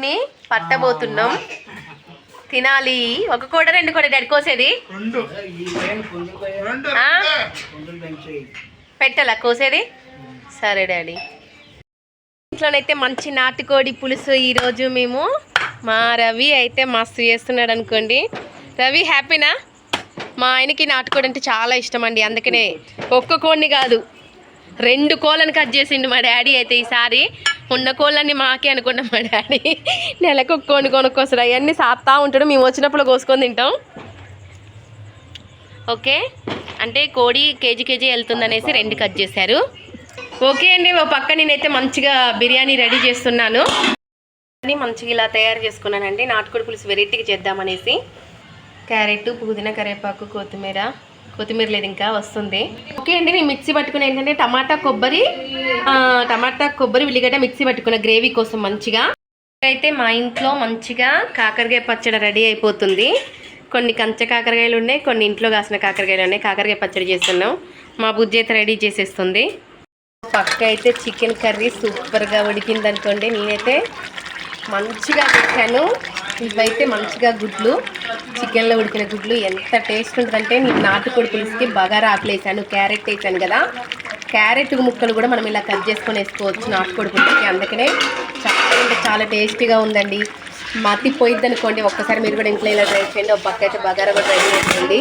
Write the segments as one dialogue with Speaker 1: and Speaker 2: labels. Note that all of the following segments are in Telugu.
Speaker 1: కోడిని పట్టబోతున్నాం. తినాలి. ఒక కోడ రెండు కోడ డాడీ కోసేది. పెట్టాలా? కోసేది? సరే డాడీ. ఇంట్లోనైతే మంచి నాటుకోడి పులుసు ఈరోజు మేము. మా రవి అయితే మస్తు చేస్తున్నాడు అనుకోండి. రవి హ్యాపీనా? మా ఆయనకి నాటుకోడి అంటే చాలా ఇష్టం అండి. అందుకనే ఒక్క కోడిని కాదు రెండు కోళ్ళని కట్ చేసిండు మా డాడీ అయితే ఈసారి. ఉన్న కోళ్ళని మాకే అనుకున్నాం మా డాడీ. నెలకు ఒక కోడిని అవన్నీ సాత్తా ఉంటాడు. మేము వచ్చినప్పుడు కోసుకొని తింటాం. ఓకే? అంటే కోడి కేజీ కేజీ వెళ్తుందనేసి రెండు కట్ చేశారు. ఓకే అండి. ఓ పక్క నేనైతే మంచిగా బిర్యానీ రెడీ చేస్తున్నాను. మంచిగా ఇలా తయారు చేసుకున్నానండి. నాటుకోడి పులుసు వెరైటీగా చేద్దామనేసి. క్యారెట్ పుదీనా కరివేపాకు కొత్తిమీర. కొత్తిమీర లేదు ఇంకా వస్తుంది. ఓకే అండి నేను మిక్సీ పట్టుకుని ఏంటంటే టమాటా కొబ్బరి టమాటా కొబ్బరి ఉల్లిగడ్డ మిక్సీ పట్టుకున్న గ్రేవీ కోసం మంచిగా. అయితే మా ఇంట్లో మంచిగా కాకరకాయ పచ్చడి రెడీ అయిపోతుంది. కొన్ని కంచె కాకరకాయలు ఉన్నాయి కొన్ని ఇంట్లో కాసిన కాకరకాయలు ఉన్నాయి. కాకరకాయ పచ్చడి చేస్తున్నాం. మా బుజ్జి అయితే రెడీ చేసేస్తుంది. పక్క అయితే చికెన్ కర్రీ సూపర్గా ఉడికింది అనుకోండి నేనైతే మంచిగా పెట్టాను. ఇవైతే మంచిగా గుడ్లు చికెన్లో ఉడికిన గుడ్లు ఎంత టేస్ట్ ఉంటుందంటే నేను నాటుకోడి పులుసుకి బగారా ఆకులు వేసాను క్యారెట్ వేసాను కదా. క్యారెట్ ముక్కలు కూడా మనం ఇలా కట్ చేసుకొని వేసుకోవచ్చు నాటుకోడి పులుసుకి. అందుకనే చాలా అంటే చాలా టేస్టీగా ఉందండి. మతి పోయిద్ది అనుకోండి ఒక్కసారి మీరు కూడా ఇంట్లో ఇలా ట్రై చేయండి. ఒక పక్క అయితే బగారా కూడా ట్రై చేయండి?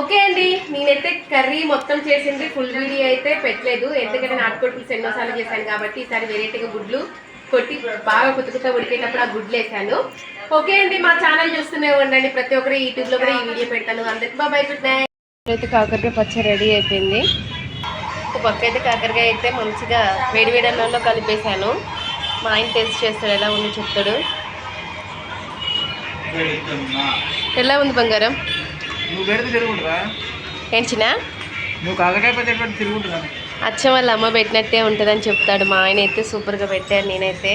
Speaker 1: ఓకే అండి. నేనైతే కర్రీ మొత్తం చేసింది. ఫుల్ వీడియో అయితే పెట్టలేదు. ఎందుకంటే నాటుకోడి పులుసు ఎన్నోసార్లు చేశాను కాబట్టి ఈసారి వెరైటీగా గుడ్లు కొట్టి బాగా కుతుకుతా ఉడికేటప్పుడు ఆ గుడ్లు వేసాను ఓకే అండి. మా ఛానల్ చూస్తూనే ఉండండి. ప్రతి ఒక్కరు యూట్యూబ్లో కూడా ఈ వీడియో పెడతాను. అందరికి బాబాయ్ గుడ్ నైట్ అయితే కాకరకాయ పచ్చడి రెడీ అయిపోయింది. ఒక పక్క అయితే కాకరకాయ అయితే మంచిగా వేడి వేడి అన్నంలో కలిపేశాను. మా ఆయన టేస్ట్ చేస్తాడు. ఎలా ఉంది చెప్తాడు. ఎలా ఉంది బంగారం?
Speaker 2: నువ్వు పెడితే తిరుగుంటురా
Speaker 1: ఏంచినా
Speaker 2: నువ్వు కాకరకాయ తిరుగుంటురా
Speaker 1: అచ్చం వాళ్ళ అమ్మ పెట్టినట్టే ఉంటుందని చెప్తాడు. మా ఆయన అయితే సూపర్గా పెట్టారు నేనైతే.